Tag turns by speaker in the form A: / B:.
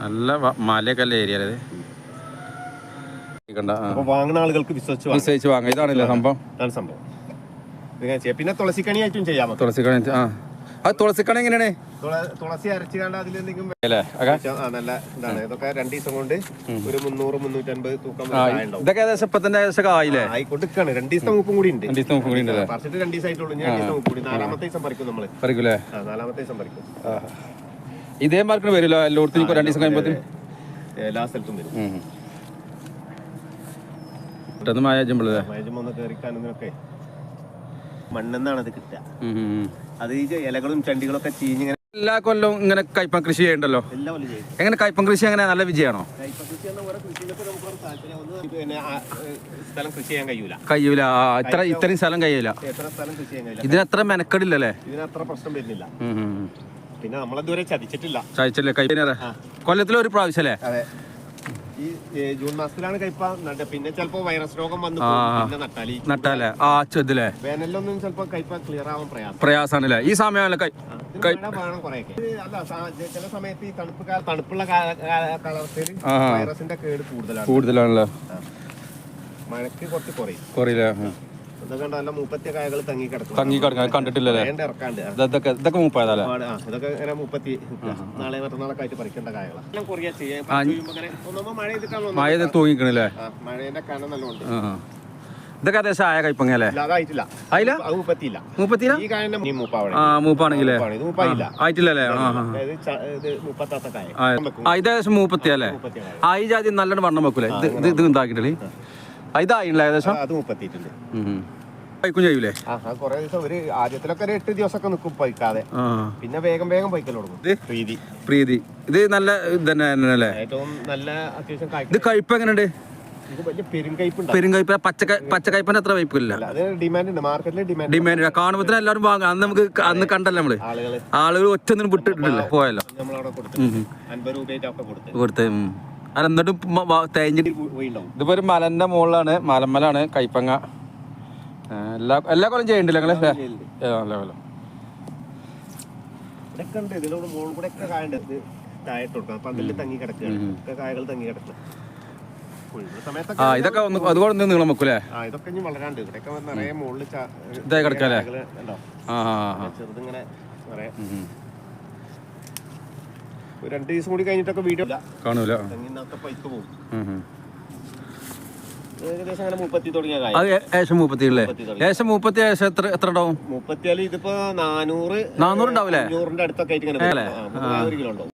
A: നല്ല മലയൊക്കെ അല്ലേ ഏരിയ കണ്ട
B: വാങ്ങുന്ന ആളുകൾക്ക് വിശ്വസിച്ച്
A: ഇതാണല്ലോ വാങ്ങാം. ഇതാണല്ലേ സംഭവം?
B: അതാണ് സംഭവം. ഇതിങ്ങനെ ചെയ്യാം. പിന്നെ തുളസിക്കണി ആയിട്ടും ചെയ്യാം നമുക്ക്.
A: തുളസിക്കണി ആ. അത് തുളസിക്കണി എങ്ങനെയാണ്?
B: തുള- തുളസി അരച്ച് അതിൽ എന്തെങ്കിലും
A: അല്ലേ? അക
B: ആ നല്ല ഇതാണ്. ഇതൊക്കെ രണ്ട് ദിവസം കൊണ്ട് ഒരു മുന്നൂറ് മുന്നൂറ്റമ്പത് തൂക്കം വരെ
A: ആ
B: കായ ഉണ്ടാവും
A: ഇതൊക്കെ ഏകദേശം ഇപ്പൊ തന്നെ ഏകദേശം ആയില്ലേ?
B: ആയിക്കൊണ്ടിരിക്കാണ് രണ്ട് ദിവസം മൂപ്പും കൂടി ഉണ്ട്.
A: രണ്ടു ദിവസം കൂടി ഉണ്ടല്ലേ?
B: പറിച്ചിട്ട് രണ്ട് ഞാൻ രണ്ട് ദിവസം മൂപ്പ് കൂടി. നാലാമത്തെ ദിവസം പറിക്കും നമ്മൾ.
A: പറിക്കൂലേ?
B: ആ നാലാമത്തെ ദിവസം പറിക്കും.
A: ഇതേ മാർക്കിന് വരുമല്ലോ എല്ലായിടത്തും ഇപ്പൊ രണ്ട് ദിവസം കഴിയുമ്പോഴത്തേക്കും
B: എല്ലാ സ്ഥലത്തും വരും.
A: പെട്ടെന്ന് മായ ജമ്പളല്ലേ
B: മയജും ഒന്ന് കയറിക്കാനൊക്കെ മണ്ണെന്നാണ് അത് കിട്ടുക. അത് ഈ ഇലകളും ചണ്ടികളൊക്കെ ചീഞ്ഞിങ്ങനെ
A: എല്ലാ കൊല്ലവും ഇങ്ങനെ കയ്പം കൃഷി ചെയ്യണ്ടല്ലോ? എങ്ങനെ കയ്പം കൃഷി എങ്ങനെ നല്ല വിജയമാണോ?
B: കഴിയൂല.
A: ഇത്ര ഇത്രയും സ്ഥലം കഴിയൂല. ഇതിനത്ര മെനക്കെടില്ലല്ലേ?
B: ഇതിനത്ര പ്രശ്നം വരുന്നില്ല. പിന്നെ നമ്മളിതുവരെ ചതിച്ചിട്ടില്ല.
A: ചായച്ചല്ലേ കയ്പനെ കൊല്ലത്തിൽ ഒരു പ്രാവശ്യം അല്ലേ?
B: അതെ. ഈ ജൂൺ മാസത്തിലാണ് കയ്പ നട്ട. പിന്നെ ചിലപ്പോ വൈറസ് രോഗം വന്നു. പിന്നെ നട്ടാലി
A: നട്ടാലേ. ആ ചെതില്ലേ
B: വേനലൊന്നും ചിലപ്പോ കയ്പ ക്ലിയർ ആവാൻ പ്രയാസം.
A: പ്രയാസാണല്ലേ? ഈ സമയമല്ലേ കൈ
B: ചില സമയത്ത് ഈ തണുപ്പ് തണുപ്പുള്ള കാല- കാല- കാലാവസ്ഥയിൽ വൈറസിന്റെ കേട് കൂടുതലാണ്.
A: കൂടുതലാണല്ലോ.
B: മഴയ്ക്ക് കുറച്ച് കുറയും.
A: കുറയില്ലേ?
B: ഇതൊക്കെ കണ്ടോ നല്ല മൂപ്പത്തി കായകൾ തങ്ങി കിടക്കും
A: തങ്ങി കിടക്കാൻ കണ്ടിട്ടില്ലല്ലേ
B: വേണ്ട ഇറക്കാണ്ട്. ആ.
A: ഇതൊക്കെ ഇതൊക്കെ മൂപ്പായതല്ലേ
B: ഇതൊക്കെ ഇങ്ങനെ മുപ്പത്തി നാളെ മറ്റന്നാളൊക്കെ ആയിട്ട് പറിക്കേണ്ട കായകളാണ് മഴ
A: തൂങ്ങിക്കണില്ലേ
B: മഴേന്റെ കനം നല്ലോണ്ട്.
A: ഇതൊക്കെ
B: അത്
A: മൂപ്പാണെങ്കിലേ
B: മൂപ്പാണ്. ഇത് മൂപ്പായില്ല.
A: ആയിട്ടില്ലല്ലേ
B: ഇത്
A: ഏകദേശം മൂപ്പത്തി അല്ലേ? ആ ഈ ജാതി നല്ലോണം വണ്ണം വെക്കൂലേ? ഇത് ഇത് ഉണ്ടാക്കിട്ടില്ലേ ഇതായില്ല ഏകദേശം?
B: അത് മുപ്പത്തിയിട്ടുണ്ട്
A: കഴിക്കും ചെയ്യൂലേ?
B: കുറെ ദിവസം ഒരു ആദ്യത്തിലൊക്കെ ഒരു എട്ട് ദിവസമൊക്കെ നിൽക്കും പൈക്കാതെ. പിന്നെ വേഗം വേഗം പൈക്കൽ തുടങ്ങും? പ്രീതി.
A: പ്രീതി. ഇത് നല്ല ഇത് തന്നെ അല്ലേ
B: ഏറ്റവും നല്ല അത്യാവശ്യം
A: ഇത് കഴിപ്പ് എങ്ങനെയുണ്ട്?
B: പെരുങ്കയ്പ് ഉണ്ടാവും
A: പെരുങ്കയ്പ പച്ച പച്ചക്കയ്പ്പന് അത്ര വൈപ്പില്ല
B: ഡിമാൻഡ്
A: കാണുമ്പോൾ എല്ലാവരും വാങ്ങാം. അന്ന് നമുക്ക് അന്ന് കണ്ടല്ലോ
B: നമ്മൾ?
A: ആളുകൾ ഒറ്റ ഒന്നും വിട്ടിട്ടില്ല. പോയല്ലോ
B: കൊടുത്തു
A: എന്നിട്ടും തേഞ്ഞിട്ട് ഇതിപ്പോ ഒരു മലന്റെ മുകളിലാണ് മലമ്മലാണ് കൈപ്പങ്ങ. എല്ലാ എല്ലാ കൊല്ലം ചെയ്യണ്ടല്ലോ അല്ലേ? നല്ല കൊല്ലം ആ ഇതൊക്കെ ഒന്ന് അതുപോലെ ഒന്ന് നീളം വെക്കൂലേ?
B: ഇതൊക്കെ ഇനി വളരാണ്ട്. ഇവിടെയൊക്കെ വന്ന് നിറയെ മുകളിൽ ചാ-
A: ഇതായി കിടക്കാല്ലേ? ആ.
B: ചെറുതിങ്ങനെ നിറയെ. ഒരു രണ്ട് ദിവസം കൂടി കഴിഞ്ഞിട്ടൊക്കെ വീഡിയോ
A: കാണൂല.
B: പൈക്ക് പോകും. ഏകദേശം അങ്ങനെ മുപ്പത്തി തുടങ്ങിയ കാര്യം.
A: അത് ഏ- ഏകദേശം മുപ്പത്തി അല്ലേ?
B: മുപ്പത്തി
A: ഏകദേശം മുപ്പത്തി ഏകദേശം എത്ര എത്ര ഉണ്ടാവും?
B: മുപ്പത്തിയാൽ ഇതിപ്പോ നാനൂറ്
A: നാനൂറ് ഉണ്ടാവില്ലേ?
B: അഞ്ഞൂറിന്റെ അടുത്തൊക്കെ ആയിട്ട് ഇങ്ങനെ. ഒരു കിലോ ഉണ്ടാവും.